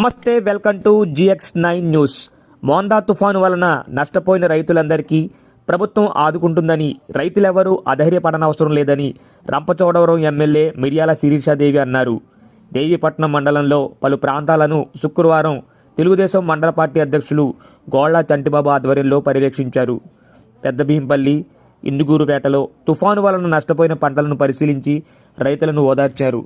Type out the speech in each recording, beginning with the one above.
నమస్తే welcome to GX nine news. Montha తుఫాను వలన నష్టపోయిన రైతులందరికీ ప్రభుత్వం ఆదుకుంటుందని రైతులెవరూ అధైర్యపడనవసరం లేదని రంపచోడవరం ఎమ్మెల్యే మిర్యాల శిరీషాదేవి అన్నారు. దేవీపట్నం మండలంలో పలు ప్రాంతాలను శుక్రవారం తెలుగుదేశం మండల పార్టీ అధ్యక్షులు గోళ్ళ చంటిబాబు ఆధ్వర్యంలో పర్యవేక్షించారు. పెద్ద భీంపల్లి ఇందుగూరుపేటలో తుఫాను వలన నష్టపోయిన పంటలను పరిశీలించి రైతులను ఓదార్చారు.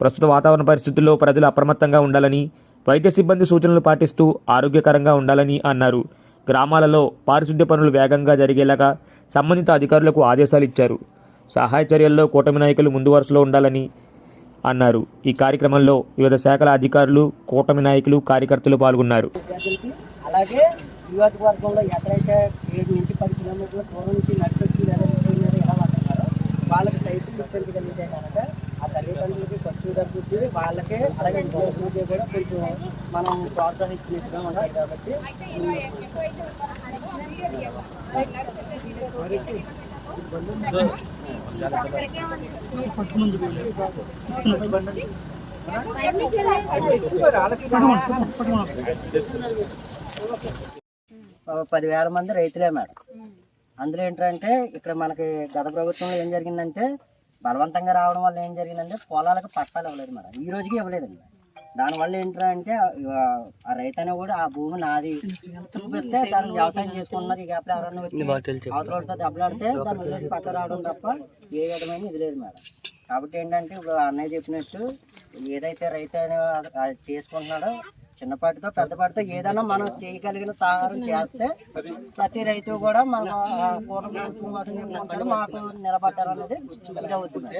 ప్రస్తుత వాతావరణ పరిస్థితుల్లో ప్రజలు అప్రమత్తంగా ఉండాలని వైద్య సిబ్బంది సూచనలు పాటిస్తూ ఆరోగ్యకరంగా ఉండాలని అన్నారు. గ్రామాలలో పారిశుద్ధ్య పనులు వేగంగా జరిగేలాగా సంబంధిత అధికారులకు ఆదేశాలు ఇచ్చారు. సహాయ చర్యల్లో కూటమి నాయకులు ముందు వరుసలో ఉండాలని అన్నారు. ఈ కార్యక్రమంలో వివిధ శాఖల అధికారులు కూటమి నాయకులు కార్యకర్తలు పాల్గొన్నారు. అలాగే నియోజకవర్గంలో ఎక్కడైతే ఏడు నుంచి పది కిలోమీటర్ల దూరం నుంచి వాళ్ళకి సైకిల్ కనుక ఆ తల్లిదండ్రులకి ఖర్చు తగ్గుతుంది వాళ్ళకే అలాగే విద్యార్థులకి కూడా కొంచెం మనం ప్రోత్సహించినట్టుగా ఉంటాయి కాబట్టి పదివేల మంది రైతులే మేడం. అందులో ఏంటంటే ఇక్కడ మనకి గత ప్రభుత్వంలో ఏం జరిగిందంటే బలవంతంగా రావడం వల్ల ఏం జరిగిందంటే పొలాలకు పట్టాలు ఇవ్వలేదు మేడం. ఈ రోజుకి ఇవ్వలేదండి దానివల్ల ఏంటంటే ఆ, ఆ రైతు కూడా ఆ భూమి నాది చూపిస్తే దాన్ని వ్యవసాయం చేసుకుంటున్నారు. ఈ గ్యాప్లో ఎవరన్నా వచ్చి అవతలతో దెబ్బలాడితే దాన్ని వదిలేసి పక్క రావడం తప్ప ఏ విధమైన ఇది లేదు మేడం. కాబట్టి ఏంటంటే ఇప్పుడు అన్నయ్య చెప్పినట్టు ఏదైతే రైతు అనే చేసుకుంటున్నాడో చిన్నపాటితో పెద్దపాటితో ఏదైనా మనం చేయగలిగిన సహాయం చేస్తే ప్రతి రైతు కూడా మన కూటమి కోసం చెప్పుకుంటాడు మాకు నిలబడ్డారు అనేది ఇది అవుతుంది.